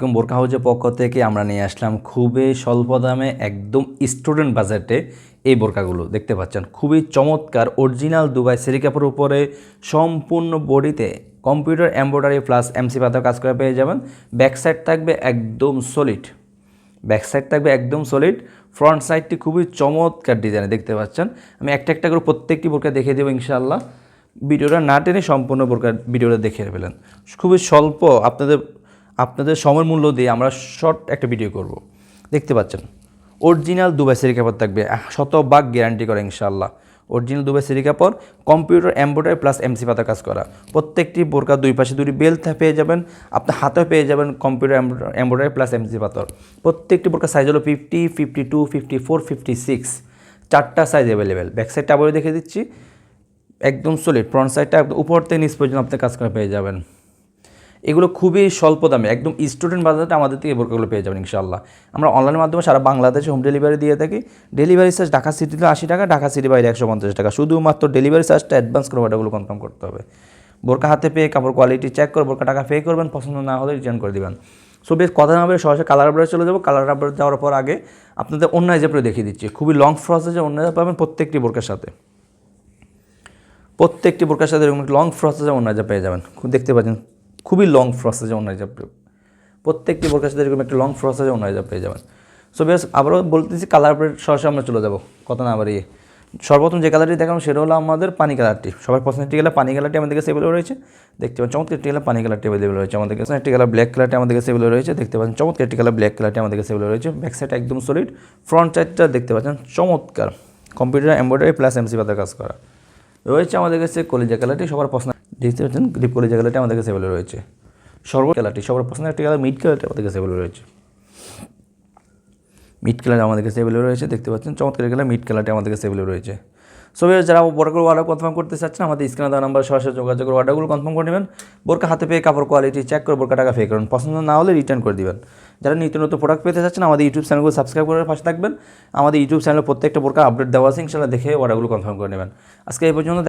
আলাইকুম। বোরকা পক্ষ থেকে আমরা নিয়ে আসলাম খুবই স্বল্প দামে একদম স্টুডেন্ট বাজেটে এই বোরকাগুলো। দেখতে পাচ্ছেন, খুবই চমৎকার অরিজিনাল দুবাই সেরিকাপের উপরে সম্পূর্ণ বডিতে কম্পিউটার এমব্রয়ডারি প্লাস এমসি পাতার কাজ করে পেয়ে যাবেন। ব্যাক সাইড থাকবে একদম সলিড ব্যাক সাইড থাকবে একদম সলিড ফ্রন্ট সাইডটি খুবই চমৎকার ডিজাইনে দেখতে পাচ্ছেন। আমি একটা একটা করে প্রত্যেকটি বোরকা দেখিয়ে দেবো ইনশাআল্লাহ। ভিডিওটা না টেনে সম্পূর্ণ বোরকার ভিডিওটা দেখিয়ে ফেলেন। খুবই স্বল্প, আপনাদের আপনাদের সময় মূল্য দিয়ে আমরা শর্ট একটা ভিডিও করব। দেখতে পাচ্ছেন অরিজিনাল দুবাই সেরি কাপড় থাকবে শতভাগ গ্যারান্টি করে ইনশাল্লাহ অরিজিনাল দুবাই সেরি কাপড় কম্পিউটার এমব্রয়ডারি প্লাস এমসি পাতা কাজ করা। প্রত্যেকটি বোরকা দুই পাশে দুটি বেল্ট পেয়ে যাবেন, আপনার হাতেও পেয়ে যাবেন কম্পিউটার এমব্রয়ডারি প্লাস এমসি পাথর প্রত্যেকটি বোরকা সাইজ হলো fifty fifty two fifty four fifty six চারটা সাইজ অ্যাভেলেবেল ব্যাক সাইডটা আবারও দেখে দিচ্ছি। একদম সলিড ফ্রন্ট সাইডটা একদম উপর থেকে নিচ পর্যন্ত আপনি কাজ করা পেয়ে যাবেন। এগুলো খুবই স্বল্প দামে। একদম স্টুডেন্ট বাজারে আমাদের থেকে বোরকাগুলো পেয়ে যাবেন ইনশাল্লাহ আমরা অনলাইনের মাধ্যমে সারা বাংলাদেশে হোম ডেলিভারি দিয়ে থাকি। ডেলিভারি চার্জ ঢাকা সিটিতে আশি টাকা, ঢাকা সিটি বাইরে একশো পঞ্চাশ টাকা। শুধুমাত্র ডেলিভারি চার্জটা অ্যাডভান্স করে অর্ডারগুলো কনফার্ম করতে হবে। বোরকা হাতে পেয়ে কাপড় কোয়ালিটি চেক করে বোরকা টাকা পে করবেন, পছন্দ না হলে রিটার্ন করে দেবেন। সো বেশ কথা না বলে সরাসরি কালার আপডেট চলে যাব। কালার আপডেট যাওয়ার পর আগে আপনাদের অন্য হিসাবে দেখিয়ে দিচ্ছি। খুবই লং প্রসেসে অন্য পাবেন প্রত্যেকটি বোরকার সাথে। প্রত্যেকটি বোরকার সাথে এরকম লং প্রসেসে অন্যাযা পেয়ে যাবেন। খুব দেখতে পাচ্ছেন খুবই লং প্রসেসে অন্যাযা প্রত্যেকটি বোরকার সাথে এরকম একটা লং প্রসেসে অন্যাযা পেয়ে যাবেন। সো বেশ আবারও বলতেছি কালার আপডেট সরাসরি আমরা চলে যাব, কথা না বাড়িয়ে। সর্বপ্রথম যে কালারটি দেখানো সেটা হলো আমাদের পানি কালারটি সবার পছন্দের একটি কালার পানি কালারটি আমাদের কাছে অ্যাভেলেবল রয়েছে। দেখতে পাচ্ছেন, চমৎকার একটি কালার পানি কালারটি অ্যাভেলেবল রয়েছে আমাদের কাছে। একটি কালার ব্ল্যাক কালারটি আমাদের কাছে অ্যাভেলেবল রয়েছে। দেখতে পাচ্ছেন, চমৎকার একটি কালার ব্ল্যাক কালারটি আমাদের কাছে অ্যাভেলেবল রয়েছে। ব্যাক সাইড একদম সলিড ফ্রন্ট সাইডটা দেখতে পাচ্ছেন, চমৎকার। কম্পিউটার এমব্রয়ডারি প্লাস এমসি পাতার কাজ করা। রয়েছে আমাদের কাছে কলিজা কালারটি সবার পছন্দ। দেখতে পাচ্ছেন ডিপ কলিজা কালারটি আমাদের কাছে অ্যাভেলেবল রয়েছে। সর্ব কালারটি সবার পছন্দ একটি কালার মিড কালারটি আমাদের কাছে অ্যাভেলেবল রয়েছে। মিড কালার আমাদের কাছে অ্যাভেলেবল রয়েছে, দেখতে পাচ্ছেন, চমৎকার কালার মিড কালারটি আমাদের কাছে অ্যাভেলেবল রয়েছে। সো এবার যারা বড় করে অর্ডার কনফার্ম করতে চাচ্ছেন, আমাদের স্ক্রিনে দেওয়া নাম্বার সরাসরি যোগাযোগ করে অর্ডারগুলো কনফার্ম করে নেবেন। বোরকা হাতে পেয়ে কাপড় কোয়ালিটি চেক করে বোরকা টাকা পে করুন। পছন্দ না হলে রিটার্ন করে দিবেন। যারা নিত্য নতুন প্রোডাক্ট পেতে চাচ্ছেন, আমাদের ইউটিউব চ্যানেলগুলো সাবস্ক্রাইব করে পাশে থাকবেন। আমাদের ইউটিউব চ্যানেলে প্রত্যেকটা বোরকা আপডেট দেওয়া আছে ইনশাল্লাহ দেখে অর্ডারগুলো কনফার্ম করে নেবেন। আজকে এই পর্যন্ত